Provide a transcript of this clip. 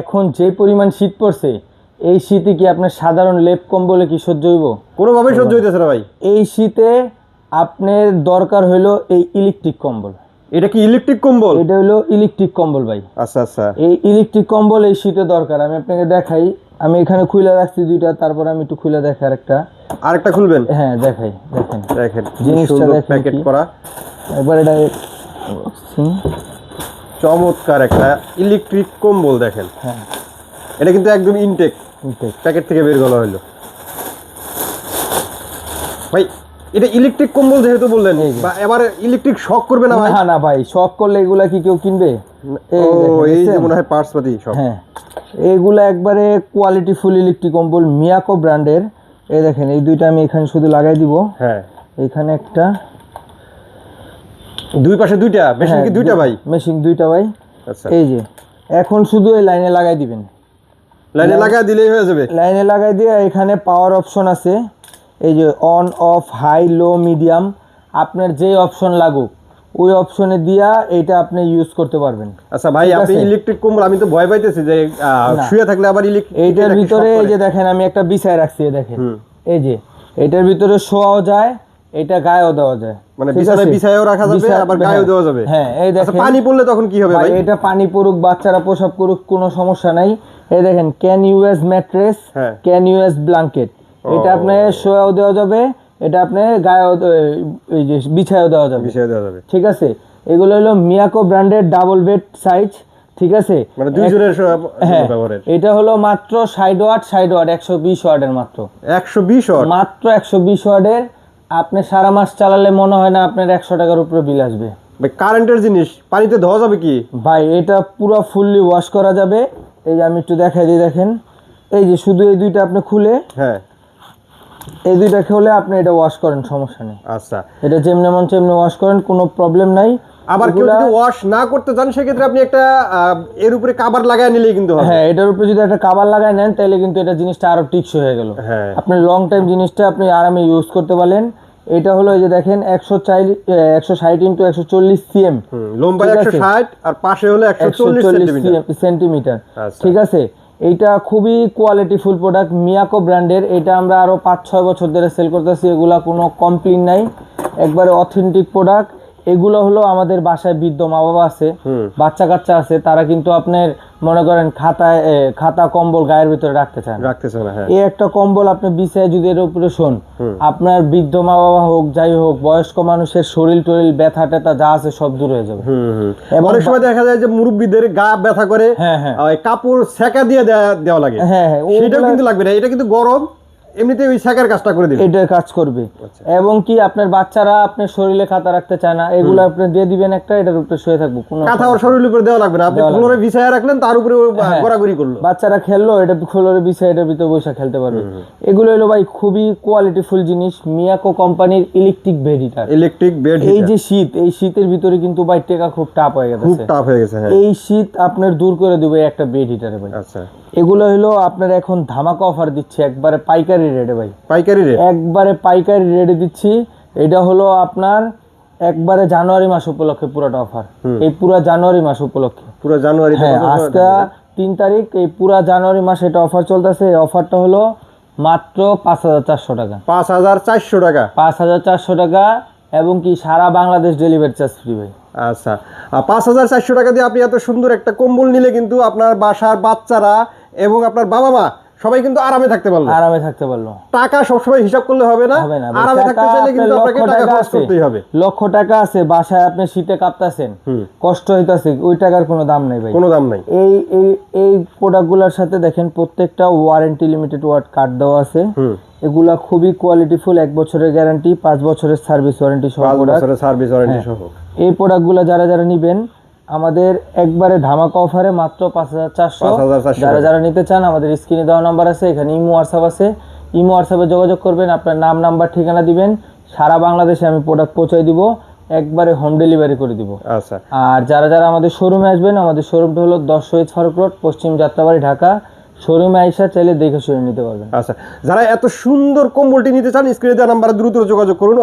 এখন যে পরিমাণ শীত পড়ছে এই শীতে কি আপনার সাধারণ লেপ কম্বলে কি সহ্য হইব? কোনোভাবেই সহ্য হইতেছে না ভাই। এই শীতে আপনার দরকার হইল এই ইলেকট্রিক কম্বল। এটা কি ইলেকট্রিক কম্বল? এটা হলো ইলেকট্রিক কম্বল ভাই। আচ্ছা আচ্ছা। এই ইলেকট্রিক কম্বল এই শীতে দরকার। আমি আপনাকে দেখাই। আমি এখানে খুলে রাখছি দুইটা তারপর আমি একটু খুলে দেখাই আরেকটা। আরেকটা খুলবেন? হ্যাঁ দেখাই দেখেন। দেখেন জিনিসটা দেখেন প্যাকেট করা। একবার এটা চমৎকার একটা ইলেকট্রিক কম্বল দেখেন। হ্যাঁ। এটা কিন্তু একদম ইনটেক intake। প্যাকেট থেকে বের করা হলো ভাই এটা ইলেকট্রিক কম্বল যেহেতু বললেন বা এবার ইলেকট্রিক শক করবে না ভাই? না না ভাই শখ করলে এগুলা কি কেউ কিনবে? ও এই যে মনে হয় পার্টস পাতি সব হ্যাঁ। এগুলা একবারে কোয়ালিটি ফুল ইলেকট্রিক কম্বল মিয়াকো ব্র্যান্ডের এই দেখেন এই দুইটা আমি এখানে শুধু লাগাই দিব। হ্যাঁ। এখানে একটা দুই পাশে দুইটা? মেশিন কি দুইটা ভাই? মেশিন দুইটা ভাই। আচ্ছা। এই যে এখন শুধু এই লাইনে লাগাই দিবেন। লাইনে লাগা দিলেই হয়ে যাবে? লাইনে লাগাই দিয়ে এখানে পাওয়ার অপশন আছে। এই যে on off high low medium আপনার যে অপশন লাগুক ওই অপশনে দিয়া এটা আপনি ইউজ করতে পারবেন। আচ্ছা ভাই আপনি ইলেকট্রিক কম্বল আমি তো ভয় পাইতেছি যে শুয়ে থাকলে আবার ইলেকট্রিক এইটার ভিতরে এই যে দেখেন আমি একটা বিছায় রাখছি দেখেন। এই যে এটার ভিতরে শোয়াও যায় এটা গায়েও দেওয়া যায়। মানে বিছানায়? বিছায়ও রাখা যাবে আবার গায়েও হ্যাঁ, দেওয়া যাবে। হ্যাঁ এই আচ্ছা দেখেন। পানি পড়লে তখন কি হবে ভাই, এটা পানি পড়ুক বাচ্চারা প্রসাব করুক কোনো সমস্যা নাই। এই দেখেন ক্যান ইউএস ম্যাট্রেস হ্যাঁ। ক্যান ইউএস ব্ল্যাঙ্কেট এটা। আপনি শোয়াও দেওয়া যাবে এটা আপনি গায়েও দে- এই যে বিছায়ও দেওয়া যাবে। বিছায় দেওয়া যাবে। ঠিক আছে? এগুলো হলো মিয়াকো ব্র্যান্ডের ডাবল বেড সাইজ ঠিক আছে? মানে দুইজনের হ্যাঁ। এটা হলো মাত্র ষাট ওয়াট ষাট ওয়াট একশো বিশ ওয়াটের মাত্র। একশো বিশ ওয়াট? মাত্র একশো বিশ ওয়াটের আপনি সারা মাস চালালে মনে হয় না আপনার একশো টাকার উপরে বিল আসবে। ভাই কারেন্টের জিনিস পানিতে ধোয়া যাবে কি? ভাই এটা পুরো ফুললি ওয়াশ করা যাবে। এই যে আমি একটু দেখাই দিই দেখেন। এই যে শুধু এই দুইটা আপনি খুলে হ্যাঁ। এই দুইটা খেলে আপনি এটা ওয়াশ করেন সমস্যা নেই। আচ্ছা। এটা যেমনি মন তেমনি ওয়াশ করেন কোনো প্রবলেম নাই। আবার কেউ যদি ওয়াশ না করতে চান সেক্ষেত্রে আপনি একটা এর উপরে কাবার লাগায় নিলেই কিন্তু হবে। হ্যাঁ এটার উপরে যদি একটা কাবার লাগাই নেন তাহলে কিন্তু এটা জিনিসটা আরও টিকসই হয়ে গেল। হ্যাঁ। আপনি লং টাইম জিনিসটা আপনি আরামে ইউজ করতে পারলেন। এটা হলো এই যে দেখেন একশো চাই একশো ষাট ইন্টু একশো চল্লিশ সিএম লম্বা একশো ষাট আর পাশে হলো একশো চল্লিশ সেন্টিমিটার আচ্ছা। ঠিক আছে? এইটা খুবই কোয়ালিটি ফুল প্রোডাক্ট মিয়াকো ব্র্যান্ডের এটা আমরা আরও পাঁচ ছয় বছর ধরে সেল করতেছি। এগুলা কোনো কমপ্লেন নাই। একবারে অথেন্টিক প্রোডাক্ট এগুলো হলো আমাদের বাসায় বৃদ্ধ মা বাবা আছে বাচ্চা কাচ্চা আছে তারা কিন্তু আপনার মনে করেন খাতায় খাতা কম্বল গায়ের ভিতরে রাখতে চান রাখতেছে না হ্যাঁ। এই একটা কম্বল আপনি বিছায় যদি এর উপরে শোন আপনার বৃদ্ধ মা বাবা হোক যাই হোক বয়স্ক মানুষের শরীর টরিল ব্যথা ট্যাথা যা আছে সব দূর হয়ে যাবে। অনেক সময় দেখা যায় যে মুরব্বীদের গা ব্যথা করে হ্যাঁ হ্যাঁ। কাপড় সেকা দিয়ে দেয়া- দেওয়া লাগে। হ্যাঁ হ্যাঁ সেটাও কিন্তু লাগবে না এটা কিন্তু গরম। এমনিতে ওই সেকার কাজটা করে এটার কাজ করবে। আচ্ছা। এবং কি আপনার বাচ্চারা আপনার শরীরে খাতা রাখতে চায় না এগুলো আপনি দিয়ে দিবেন একটা এটার উপরে শুয়ে থাকব কোনো কাঁথা ওর শরীরের উপরে দেওয়া লাগবে না। আপনি ফ্লোরে বিছায়া রাখলেন তার উপরে হ্যাঁ। গড়াগড়ি করল। বাচ্চারা খেললো এটা বিষয় এটার ভিতরে বসে খেলতে পারবে। এগুলো হলো ভাই খুবই কোয়ালিটিফুল জিনিস মিয়াকো কোম্পানির ইলেকট্রিক বেডিটার ইলেকট্রিক বেড এই যে শীত এই শীতের ভিতরে কিন্তু ভাই টেকা খুব টাপ হয়ে খুব টাফ হয়ে গেছে হ্যাঁ। এই শীত আপনার দূর করে দেবে একটা বেড হিটারে ভাই। আচ্ছা। এগুলো হলো আপনার এখন ধামাকা অফার দিচ্ছে একবারে পাইকারি রেটে ভাই। পাইকারি রেট একবারে পাইকারি রেটে দিচ্ছি। এটা হলো আপনার একবারে জানুয়ারি মাস উপলক্ষে পুরোটা অফার এই পুরো জানুয়ারি মাস উপলক্ষে। পুরো জানুয়ারি হ্যাঁ আজকে তিন তারিখ এই পুরা জানুয়ারি মাসে এটা অফার চলতেছে। এই অফারটা হলো মাত্র পাঁচ হাজার চারশো টাকা। পাঁচ হাজার চারশো টাকা? পাঁচ হাজার চারশো টাকা এবং কি সারা বাংলাদেশ ডেলিভারি চার্জ ফ্রি ভাই। আচ্ছা। পাঁচ হাজার চারশো টাকা দিয়ে আপনি এত সুন্দর একটা কম্বল নিলে কিন্তু আপনার বাসার বাচ্চারা এবং আপনার বাবা মা সবাই কিন্তু আরামে থাকতে পারল। আরামে থাকতে পারল। টাকা সবসময় হিসাব করলে হবে না। হবে না। আরামে থাকতে চাইলে কিন্তু আপনাকে টাকা খরচ করতেই হবে। লক্ষ টাকা আছে বাসায় আপনি শীতে কাঁপতাছেন। কষ্ট হইতাছে ওই টাকার কোনো দাম নেই ভাই। কোনো দাম নাই। এই এই এই প্রোডাক্টগুলোর সাথে দেখেন প্রত্যেকটা ওয়ারেন্টি লিমিটেড ওয়ার্ড কার্ড দেওয়া আছে। এগুলা খুবই কোয়ালিটিফুল এক বছরের গ্যারান্টি পাঁচ বছরের সার্ভিস ওয়ারেন্টি সহ সার্ভিস ওয়ারেন্টি সহ। এই প্রোডাক্টগুলো যারা যারা নিবেন আমাদের একবারে ধামাকা অফারে মাত্র পাঁচ হাজার চারশো। যারা যারা নিতে চান আমাদের স্ক্রিনে দেওয়া নাম্বার আছে এখানে ইমো হোয়াটসঅ্যাপ আছে। ইমো হোয়াটসঅ্যাপে যোগাযোগ করবেন আপনার নাম নাম্বার ঠিকানা দিবেন। সারা বাংলাদেশে আমি প্রোডাক্ট পৌঁছে দিব একবারে হোম ডেলিভারি করে দিব। আচ্ছা। আর যারা যারা আমাদের শোরুমে আসবেন আমাদের শোরুমটা হলো দশ শহীদ ফারুক রোড পশ্চিম যাত্রাবাড়ি ঢাকা। শোরুমে আইসা চাইলে দেখে শুনে নিতে পারবেন। আচ্ছা। যারা এত সুন্দর কম্বলটি নিতে চান স্ক্রিনে দেওয়া নাম্বারে দ্রুত যোগাযোগ করুন।